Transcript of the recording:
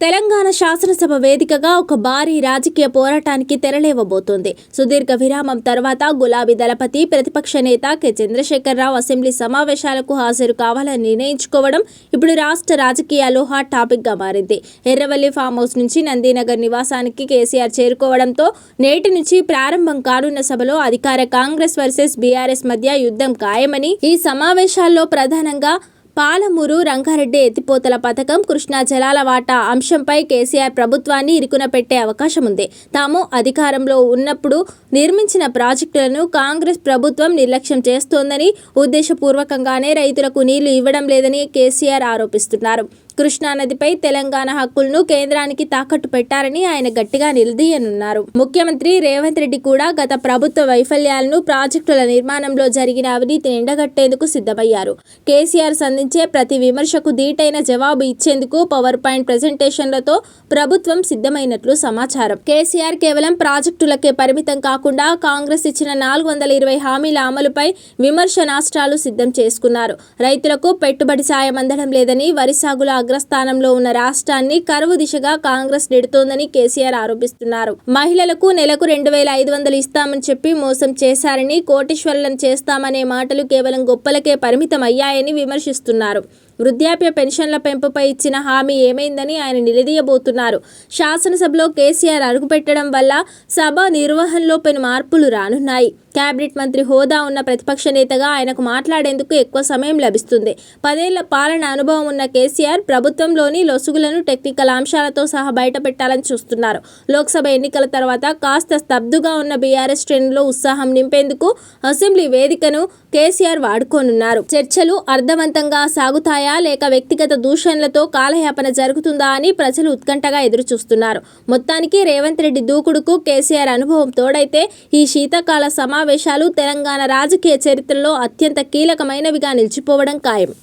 తెలంగాణ శాసనసభ వేదికగా ఒక భారీ రాజకీయ పోరాటానికి తెరలేవబోతోంది. సుదీర్ఘ విరామం తర్వాత గులాబీ దళపతి ప్రతిపక్ష నేత కె. చంద్రశేఖరరావు అసెంబ్లీ సమావేశాలకు హాజరు కావాలని నిర్ణయించుకోవడం ఇప్పుడు రాష్ట్ర రాజకీయాల్లో హాట్ టాపిక్గా మారింది. ఎర్రవల్లి ఫామ్ హౌస్ నుంచి నందీనగర్ నివాసానికి కేసీఆర్ చేరుకోవడంతో నేటి నుంచి ప్రారంభం కానున్న సభలో అధికార కాంగ్రెస్ వర్సెస్ బీఆర్ఎస్ మధ్య యుద్ధం ఖాయమని ఈ సమావేశాల్లో ప్రధానంగా పాలమూరు రంగారెడ్డి ఎత్తిపోతల పథకం కృష్ణా జలాల వాటా అంశంపై కేసీఆర్ ప్రభుత్వాన్ని ఇరుకున పెట్టే అవకాశం ఉంది తాము అధికారంలో ఉన్నప్పుడు నిర్మించిన ప్రాజెక్టులను కాంగ్రెస్ ప్రభుత్వం నిర్లక్ష్యం చేస్తోందని ఉద్దేశపూర్వకంగానే రైతులకు నీళ్ళు ఇవ్వడం లేదని కేసీఆర్ ఆరోపిస్తున్నారు. కృష్ణా నదిపై తెలంగాణ హక్కులను కేంద్రానికి తాకట్టు పెట్టారని ఆయన గట్టిగా నిలదీయనున్నారు. ముఖ్యమంత్రి రేవంత్ రెడ్డి కూడా గత ప్రభుత్వ వైఫల్యాలను ప్రాజెక్టుల నిర్మాణంలో జరిగిన అవినీతిని ఎండగట్టేందుకు సిద్ధమయ్యారు. కేసీఆర్ సంధించే ప్రతి విమర్శకు ధీటైన జవాబు ఇచ్చేందుకు పవర్ పాయింట్ ప్రజెంటేషన్లతో ప్రభుత్వం సిద్ధమైనట్లు సమాచారం. కేసీఆర్ కేవలం ప్రాజెక్టులకే పరిమితం కాకుండా కాంగ్రెస్ ఇచ్చిన నాలుగు వందల ఇరవై హామీల అమలుపై విమర్శ నాస్ట్రాలు సిద్ధం చేసుకున్నారు. రైతులకు పెట్టుబడి సాయం అందడం లేదని వరి సాగులో అగ్రస్థానంలో ఉన్న రాష్ట్రాన్ని కరువు దిశగా కాంగ్రెస్ నెడుతోందని కేసీఆర్ ఆరోపిస్తున్నారు. మహిళలకు నెలకు రెండు వేల ఐదు వందలు ఇస్తామని చెప్పి మోసం చేశారని కోటీశ్వరులను చేస్తామనే మాటలు కేవలం గొప్పలకే పరిమితం అయ్యాయని విమర్శిస్తున్నారు. వృద్ధాప్య పెన్షన్ల పెంపుపై ఇచ్చిన హామీ ఏమైందని ఆయన నిలదీయబోతున్నారు. శాసనసభలో కేసీఆర్ అడుగుపెట్టడం వల్ల సభ నిర్వహణలో పెను మార్పులు రానున్నాయి. కేబినెట్ మంత్రి హోదా ఉన్న ప్రతిపక్ష నేతగా ఆయనకు మాట్లాడేందుకు ఎక్కువ సమయం లభిస్తుంది. పదేళ్ళ పాలన అనుభవం ఉన్న కేసీఆర్ ప్రభుత్వంలోని లొసుగులను టెక్నికల్ అంశాలతో సహా బయటపెట్టాలని చూస్తున్నారు. లోక్సభ ఎన్నికల తర్వాత కాస్త స్తబ్దుగా ఉన్న బీఆర్ఎస్ శ్రేణుల్లో ఉత్సాహం నింపేందుకు అసెంబ్లీ వేదికను కేసీఆర్ వాడుకోనున్నారు. చర్చలు అర్థవంతంగా సాగుతాయా లేక వ్యక్తిగత దూషణలతో కాలయాపన జరుగుతుందా అని ప్రజలు ఉత్కంఠగా ఎదురుచూస్తున్నారు. మొత్తానికి రేవంత్ రెడ్డి దూకుడుకు కేసీఆర్ అనుభవం తోడైతే ఈ శీతాకాల సమావేశాలు తెలంగాణ రాజకీయ చరిత్రలో అత్యంత కీలకమైనవిగా నిలిచిపోవడం ఖాయం.